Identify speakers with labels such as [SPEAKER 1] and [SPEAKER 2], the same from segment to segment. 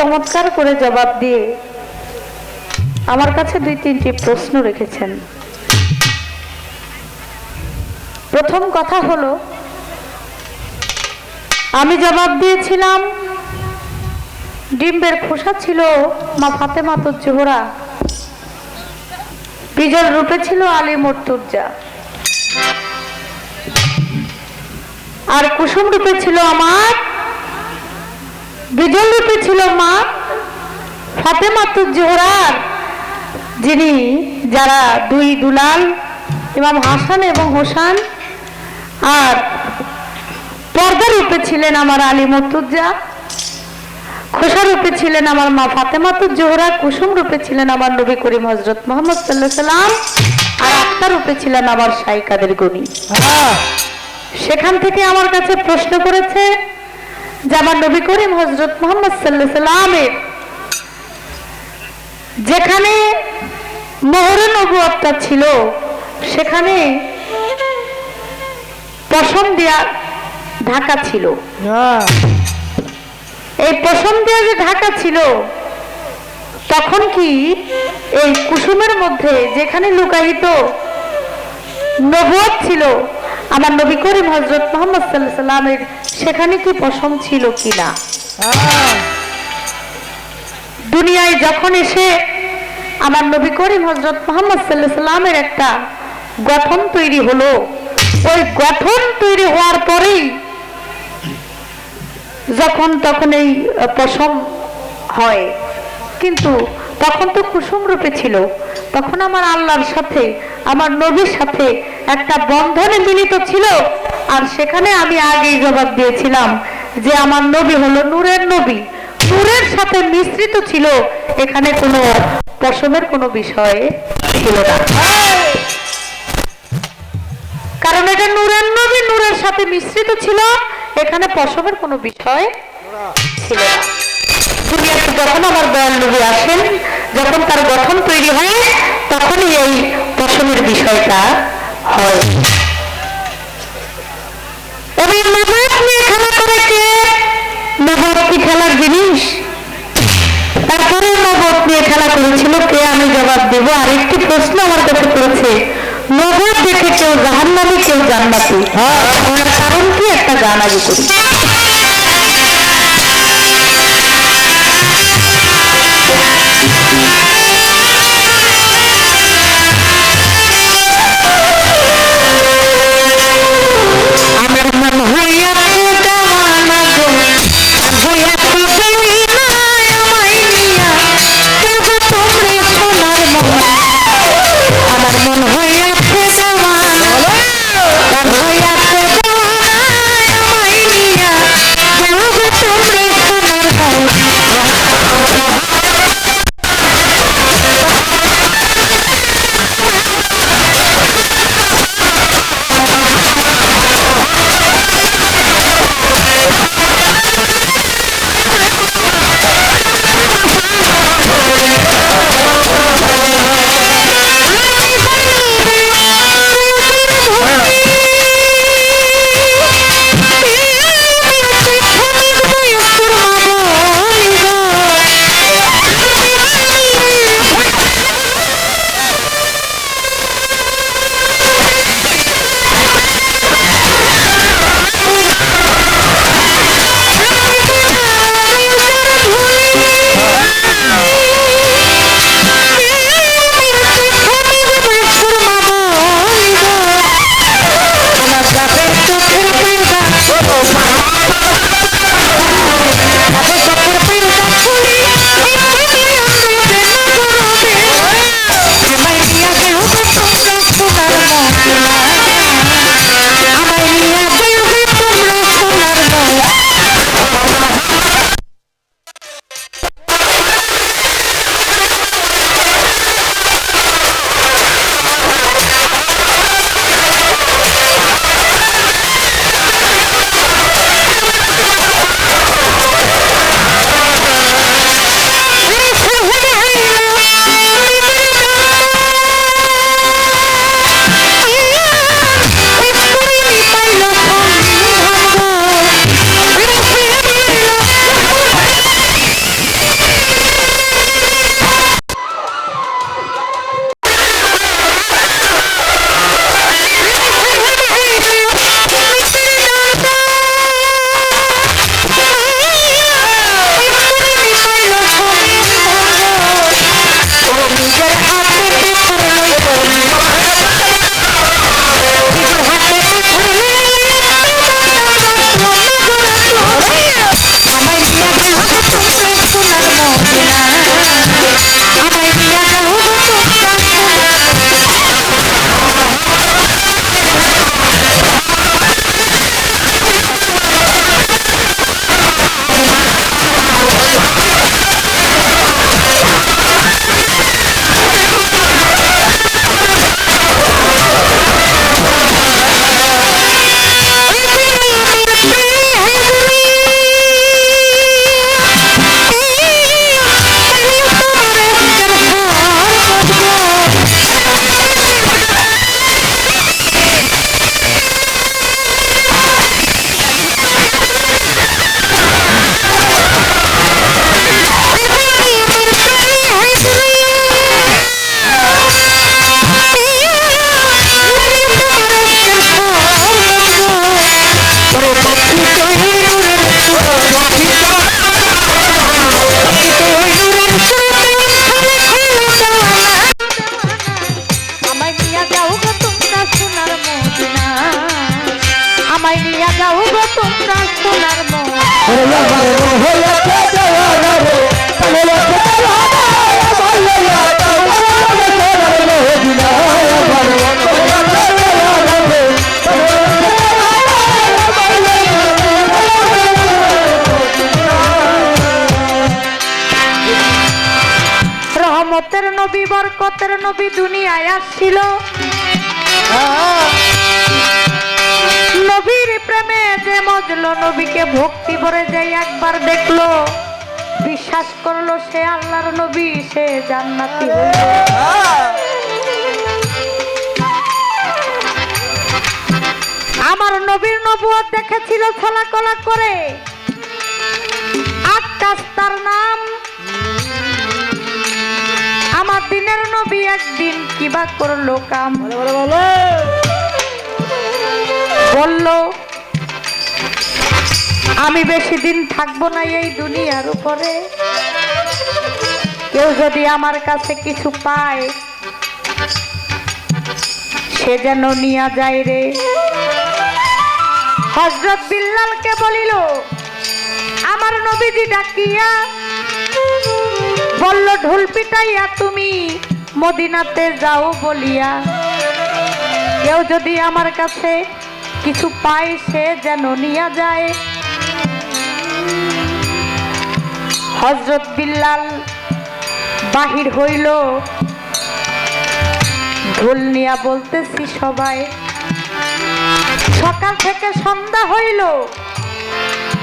[SPEAKER 1] চমৎকার করে জবাব দিয়ে আমার কাছে দুই তিনটি প্রশ্ন রেখেছেন। প্রথম কথা হলো, আমি জবাব দিয়েছিলাম, ডিম্বের খোসা ছিল মা ফাতেমা তো জোহরা বিজল রূপে ছিল আলী মর্তুজা। আর কুসুম রূপে ছিল আমার রূপে ছিল মা ফাতেমা তো জোহরার যিনি যারা দুই দুলাল ইমাম হাসান এবং হোসান আর পর্দা রূপে ছিলেন আমার আলী মর্তুজা খোসা রূপে ছিলেন আমার মা ফাতেমাতু জোহরা কুসুম রূপে ছিলেন আমার নবী করিম হজরত মোহাম্মদ সাল্লাহ সাল্লাম আর আত্মা রূপে ছিলেন আমার সাইকাদের গণি সেখান থেকে আমার কাছে প্রশ্ন করেছে যে আমার নবী করিম হজরত মোহাম্মদ সাল্লাহ সাল্লামের যেখানে মোহরে নবুয়তটা ছিল সেখানে পশম দেয়া ঢাকা ছিল।
[SPEAKER 2] হ্যাঁ।
[SPEAKER 1] এই পশম দেয়া যে ঢাকা ছিল তখন কি এই কুসুমের মধ্যে যেখানে লুকায়িত নবুয়ত ছিল আমার নবী করিম হজরত মোহাম্মদ সাল্লাহ সাল্লামের সেখানে কি পশম ছিল কিনা? দুনিয়ায় যখন এসে আমার নবী করিম হজরত মোহাম্মদ সাল্লাহ সাল্লামের একটা গঠন তৈরি হলো, ওই গঠন তৈরি হওয়ার পরেই যখন তখন এই পশম হয়, কিন্তু তখন তো কুসুম রূপে ছিল। তখন আমার আল্লাহর সাথে, আমার নবীর সাথে একটা বন্ধনে মিলিত ছিল। আর সেখানে আমি আগেই জবাব দিয়েছিলাম যে আমার নবী হলো নূরের নবী। নূরের সাথে মিশ্রিত ছিল, এখানে কোনো পশমের কোনো বিষয় ছিল না। কারণ এটা নূরের নবী, নূরের সাথে মিশ্রিত ছিল, এখানে পশমের কোনো বিষয় ছিল না। দুনিয়াতে যখন আমার দয়াল নবী আসেন, যখন তার গঠন তৈরি হয়, তখনই এই পশমের বিষয়টা হয়। তারপরে করেছিল, কে আমি জবাব দেব? আরেকটি প্রশ্ন আমার কাছে করেছে নবত দেখে কেউ জাহান্নামী, কেউ জান্নাতি।
[SPEAKER 2] হ্যাঁ।
[SPEAKER 1] কারণ কি? একটা গান আগে করি। বরকতের নবী দুনিয়ায় আসছিল। নবীর প্রেমে যে মজলো, নবীকে ভক্তি ভরে যাই একবার দেখল, বিশ্বাস করল সে আল্লাহর নবী, সে জান্নাতি আমার নবীর নবুয়ত দেখেছিল ছলাকলা করে। আকাশ তার নাম। আমার দিনের নবী একদিন করল কাম? বলল আমি বেশি দিন থাকব না এই দুনিয়ার উপরে। কেউ যদি আমার কাছে কিছু পায় সে যেন নিয়া যায় রে। হজরত বিল্লালকে বলিল আমার নবীজি ডাকিয়া বলল ঢোল পিটাইয়া তুমি মদিনাতে যাও বলিয়া, কেউ যদি আমার কাছে কিছু পায়, সে যেন নিয়া যায়। হজরত বিল্লাল বাহির হইল। ঢোল নিয়া বলতেছি সবাই, সকাল থেকে সন্ধ্যা হইল।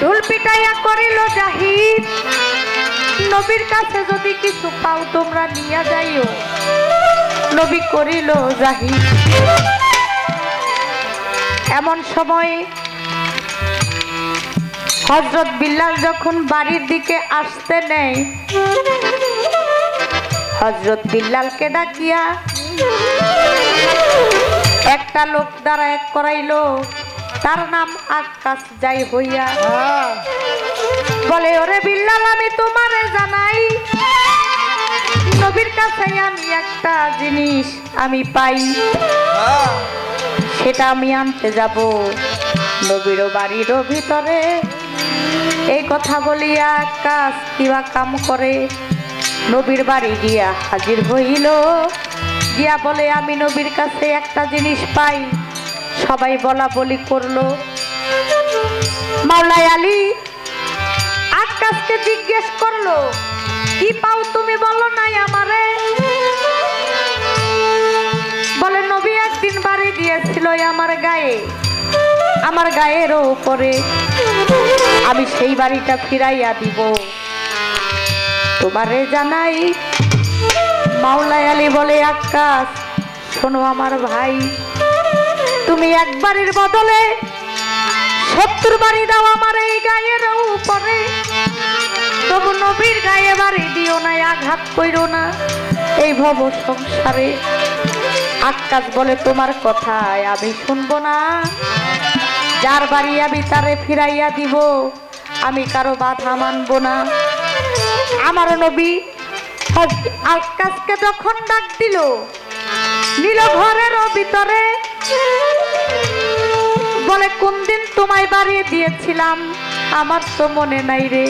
[SPEAKER 1] ঢোল পিটাইয়া করিল জাহির নবীর কাছে যদি কিছু পাও, তোমরা নিয়া যাইও। নবী করিল জাহির এমন সময় হজরত বিল্লাল যখন বাড়ির দিকে আসতে নেয় হজরত বিল্লালকে ডাকিয়া একটা লোক দ্বারা এক করাইলো তার নাম আকাশ যাই হইয়া। বলে ওরে বিল্লাল আমি তোমারে জানাই নবীর কাছে আমি একটা জিনিস আমি পাই। সেটা আমি আনতে যাব নবীর বাড়ির ভিতরে। এই কথা বলিয়া কাজ কিবা কাম করে। নবীর বাড়ি গিয়া হাজির হইল। গিয়া বলে, আমি নবীর কাছে একটা জিনিস পাই। সবাই বলা বলি করল। মাওলাই আলী আকাশকে জিজ্ঞেস করল কি পাও তুমি বলো নাই আমারে? বলে, নবী একদিন বাড়ি দিয়েছিল আমার গায়ে। আমার গায়ের উপরে। আমি সেই বাড়িটা ফিরাইয়া দিব। তোমারে জানাই মাওলাই আলী বলে, আকাশ, শোনো আমার ভাই, তুমি এক বাড়ির বদলে সত্তর বাড়ি দাও আমার এই গায়ের উপরে। তবু নবীর গায়ে বাড়ি দিও না, আঘাত কইরো না। এই ভব সংসারে আকাশ বলে তোমার কথায় আমি শুনব না। যার বাড়ি আমি তারে ফিরাইয়া দিব, আমি কারও বাধা মানব না। আমার নবী আকাশকে যখন ডাক দিল, নীল ঘরের ভিতরে। বলে কোন দিন তোমায় বাড়িয়ে দিয়েছিলাম? আমার তো মনে নাই রে।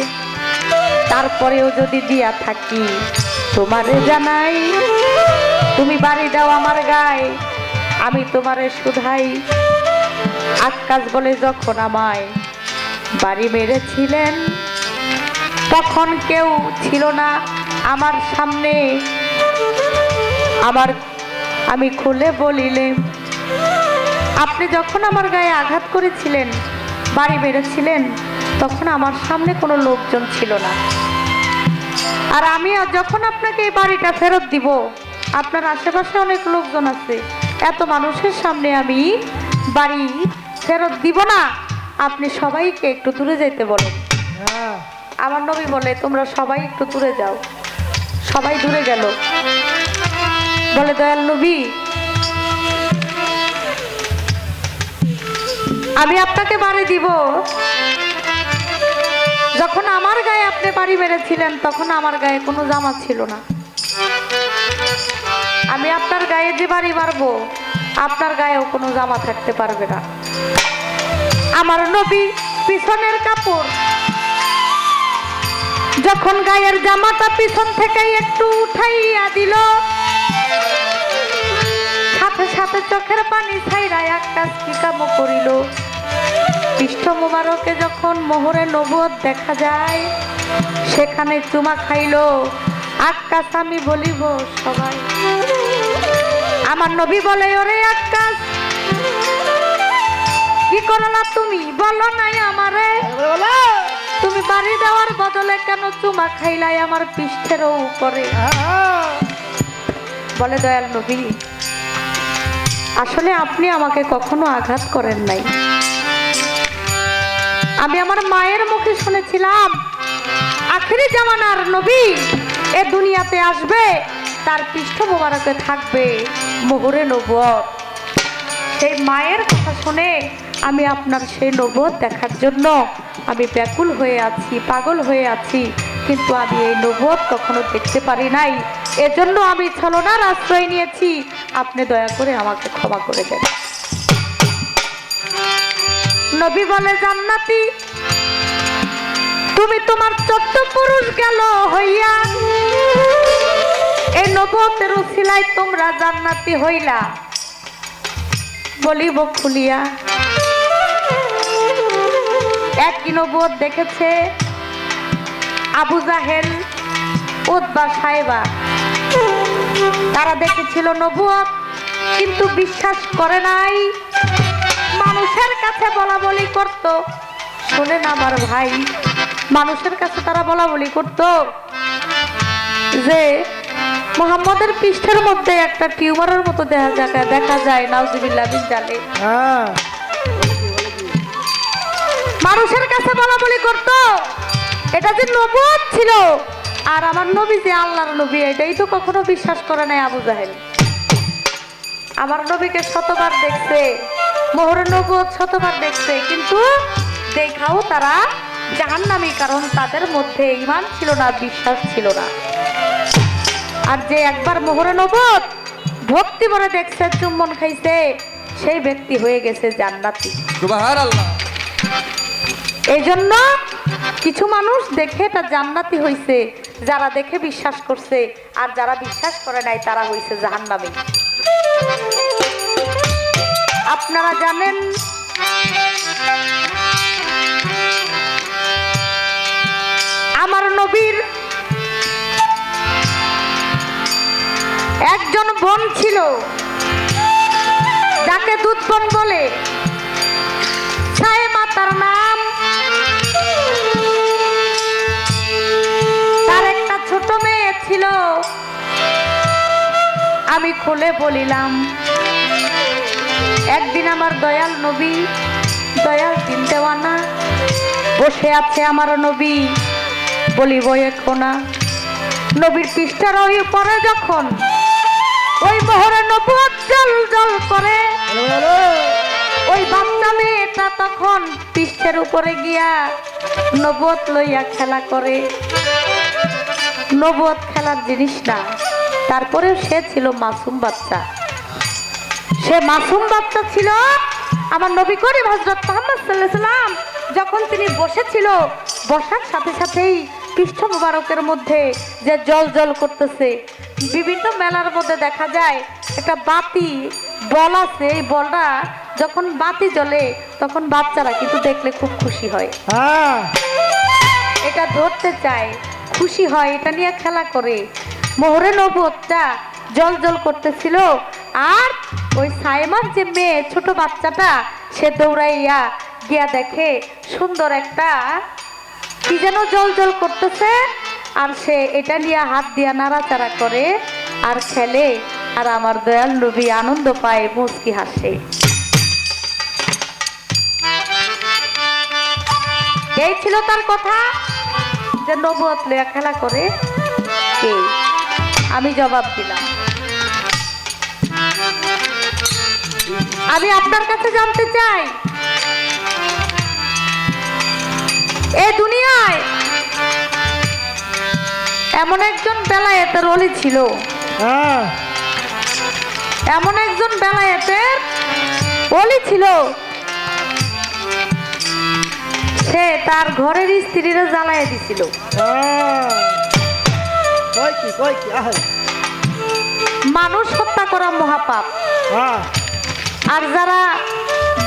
[SPEAKER 1] তারপরেও যদি দিয়া থাকি, তোমারে জানাই, তুমি বাড়ি দাও আমার গায়ে, আমি তোমারে শুধাই। আকাশ বলে যখন আমায় বাড়ি মেরেছিলেন, তখন কেউ ছিল না আমার সামনে। আমার, আমি খুলে বলিলে আপনি যখন আমার গায়ে আঘাত করেছিলেন, বাড়ি মেরেছিলেন, তখন আমার সামনে কোনো লোকজন ছিল না। আর আমি যখন আপনাকে এই বাড়িটা ফেরত দিব আপনার আশেপাশে অনেক লোকজন আছে এত মানুষের সামনে আমি বাড়ি ফেরত দিব না। আপনি সবাইকে একটু দূরে যেতে বলেন। আমার নবী বলে তোমরা সবাই একটু দূরে যাও। সবাই দূরে গেল। বলে দয়াল নবী আমি আপনাকে বাড়ি দিব। যখন আমার গায়ে আপনি বাড়ি মেরেছিলেন, তখন আমার গায়ে কোনো জামা ছিল না। আমি আপনার গায়ে যে বাড়ি মারবো, আপনার গায়েও কোনো জামা থাকতে পারবে না। আমার নবী পিছনের কাপড়, যখন গায়ের জামাটা পিছন থেকে একটু উঠাইয়া দিল, সাথে সাথে চোখের পানি ছাইরায় আকাশ কি কাম করিল। মোবারকে যখন মোহরে নবুয়ত দেখা যায়, সেখানে চুমা খাইল আকাশ আমি বলিব সবাই। আমার নবী বলে, ওরে আকাশ কি করলা তুমি? বলো নাই আমারে। তুমি বাড়ি দেওয়ার বদলে কেন চুমা খাইলাই আমার পৃষ্ঠের উপরে? বলে, দয়াল নবী, আসলে আপনি আমাকে কখনো আঘাত করেন নাই। আমি আমার মায়ের মুখে শুনেছিলাম, আখেরি জামানার নবী এ দুনিয়াতে আসবে, তার পৃষ্ঠ মোবারকে থাকবে মোহরে নবুয়ত। সেই মায়ের কথা শুনে আমি আপনার সেই নবুয়ত দেখার জন্য আমি ব্যাকুল হয়ে আছি, পাগল হয়ে আছি, কিন্তু আমি এই নবুয়ত কখনো দেখতে পারি নাই। এজন্য আমি ছলনার আশ্রয় নিয়েছি। আপনি দয়া করে আমাকে ক্ষমা করে দেন। নবী বলে, জান্নাতি, তুমি তোমার চোদ্দ পুরুষ গেল হইয়া। এই নবতের সিলাই তোমরা জান্নাতি হইলা। বলিব খুলিয়া একই নবত দেখেছে আবু জাহেল উদ্বা সাহেবা। তারা দেখেছিল নবুয়ত, কিন্তু বিশ্বাস করে নাই। মানুষের কাছে বলা বলি করত। শোনেন আমার ভাই মানুষের কাছে তারা বলা বলি করত যে মোহাম্মদের পৃষ্ঠের মধ্যে একটা টিউমারের মতো দেখা যায় দেখা যায় নাউজুবিল্লাহ বিন জালে মানুষের কাছে বলা বলি করত। এটা যে নবুয়ত ছিল আর আমার নবী যে আল্লাহর নবী এটাই তো কখনো বিশ্বাস করে নাই আবু জাহেল। আমার নবীকে শতবার দেখছে। মোহর নবুয়ত শতবার দেখছে কিন্তু দেখাও তারা জাহান্নামী কারণ তাদের মধ্যে ইমান ছিল না বিশ্বাস ছিল না। আর যে একবার মোহর নবত ভক্তি ভরে দেখছে চুম্বন খাইছে সেই ব্যক্তি হয়ে গেছে জান্নাতি। এই জন্য কিছু মানুষ দেখে এটা জান্নাতি হইছে যারা দেখে বিশ্বাস করছে আর যারা বিশ্বাস করে নাই তারা হইছে জাহান্নামী। আপনারা জানেন? আমার নবীর একজন বোন ছিল, যাকে দুধ বোন বলে ছায় মাতার নাম তার একটা ছোট মেয়ে ছিল। আমি খুলে বলিলাম একদিন আমার দয়াল নবী, দয়াল তিন দেওয়ানা বসে আছে আমার নবী, বলিব এখনা নবীর পৃষ্ঠার ওই পরে যখন, ওই মোহরে নবুয়ত জল জল করে। ওই বাচ্চা মেয়েটা তখন পৃষ্ঠের উপরে গিয়া নবত লইয়া খেলা করে। নবত খেলার জিনিস না, তারপরেও সে ছিল মাসুম বাচ্চা। সে মাসুম বাচ্চা ছিল আমার নবী করিম হজরত মোহাম্মদ সাল্লাম যখন তিনি বসেছিল বসার সাথে সাথেই পৃষ্ঠ মুবারকের মধ্যে যে জল জল করতেছে বিভিন্ন মেলার মধ্যে দেখা যায় একটা বাতি বল আছে এই বলটা যখন বাতি জ্বলে তখন বাচ্চারা কিন্তু দেখলে খুব খুশি হয়। এটা ধরতে চায় খুশি হয় এটা নিয়ে খেলা করে। মোহরে নবতটা জল জল করতেছিল আর ওই সাইমার যে মেয়ে, ছোট বাচ্চাটা, সে দৌড়াইয়া গিয়া দেখে সুন্দর একটা কি যেন জল জল করতেছে। আর সে এটা নিয়ে হাত দিয়া নাড়াচাড়া করে আর খেলে। আর আমার দয়াল নবী আনন্দ পায়, মুচকি হাসে। এই ছিল তার কথা, যে নবুয়ত লইয়া খেলা করে। কে আমি জবাব দিলাম। আমি আপনার কাছে জানতে চাই। এ দুনিয়ায় এমন একজন বেলায়েতের অলি ছিল। এমন একজন বেলায়েতের অলি ছিল। সে তার ঘরের স্ত্রীরা জ্বালাইয়া দিছিল।
[SPEAKER 3] আহ
[SPEAKER 1] মানুষ করা মহাপাপ।
[SPEAKER 3] হ্যাঁ।
[SPEAKER 1] আর যারা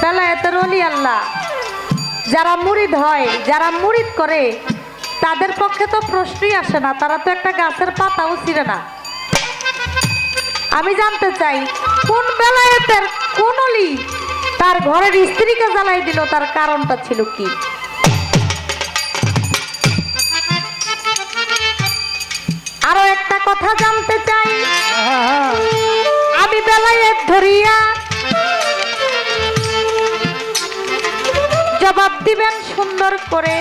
[SPEAKER 1] বেলায়েতের অলি আল্লাহ যারা মুরিদ হয় যারা মুরিদ করে তাদের পক্ষে তো প্রশ্নই আসে না তারা তো একটা গাছের পাতাও ছিঁড়ে না। আমি জানতে চাই কোন বেলায়েতের কোন অলি তার ঘরের স্ত্রীকে জ্বালাই দিল তার কারণটা ছিল কি? আরও একটা কথা জানতে চাই।
[SPEAKER 3] হ্যাঁ হ্যাঁ
[SPEAKER 1] বেলায়েত ধরিয়া জবাব দিবেন সুন্দর করে।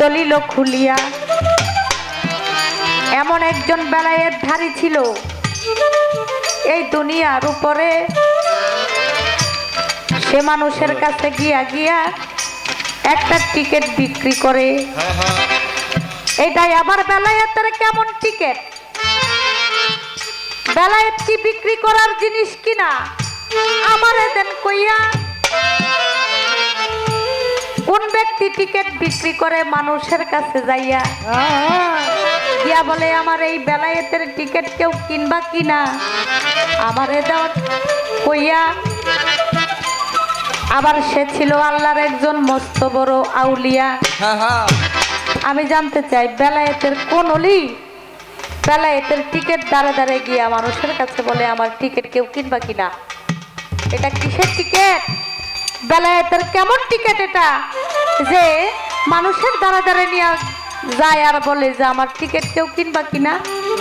[SPEAKER 1] দলিল খুলিয়া এমন একজন বেলায়েত ধারী ছিল। এই দুনিয়ার উপরে সে মানুষের কাছে গিয়া গিয়া একটা টিকিট বিক্রি করে। এটাই আবার বেলায়েতের কেমন টিকিট? বেলায়েত কি বিক্রি করার জিনিস কিনা? আমার দেন কইয়া। কোন ব্যক্তি টিকিট বিক্রি করে মানুষের কাছে যাইয়া?
[SPEAKER 3] হ্যাঁ
[SPEAKER 1] গিয়া বলে আমার এই বেলায়েতের টিকিট কেউ কিনবা কিনা? আমারে দাও কইয়া। আবার সে ছিল আল্লাহর একজন মস্ত বড় আউলিয়া। আমি জানতে চাই বেলায়েতের কোন অলি? বেলায়েতের টিকিট দাঁড়ে দাঁড়ে গিয়া মানুষের কাছে বলে আমার টিকিট কেউ কিনবা কিনা? এটা কিসের টিকিট বেলায়েতের কেমন টিকিট এটা? যে মানুষের দ্বারা দ্বারা নিয়ে যায় আর বলে যে আমার টিকিট কেউ কিনবা কিনা?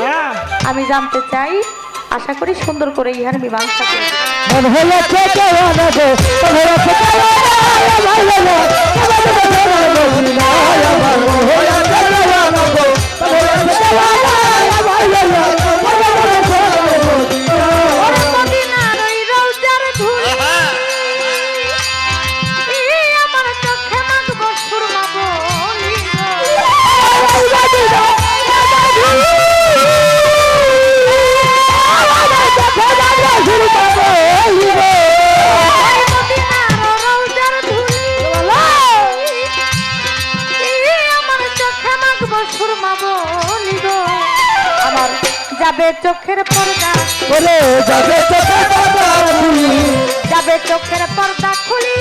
[SPEAKER 3] হ্যাঁ।
[SPEAKER 1] আমি জানতে চাই আশা করি সুন্দর করে ইহার মীমাংসা করবে।
[SPEAKER 3] মন হলো
[SPEAKER 1] ay, ay, ay. বলে যাবে চোখের পর্দা
[SPEAKER 3] খুলি যাবে
[SPEAKER 1] চোখের পর্দা খুলি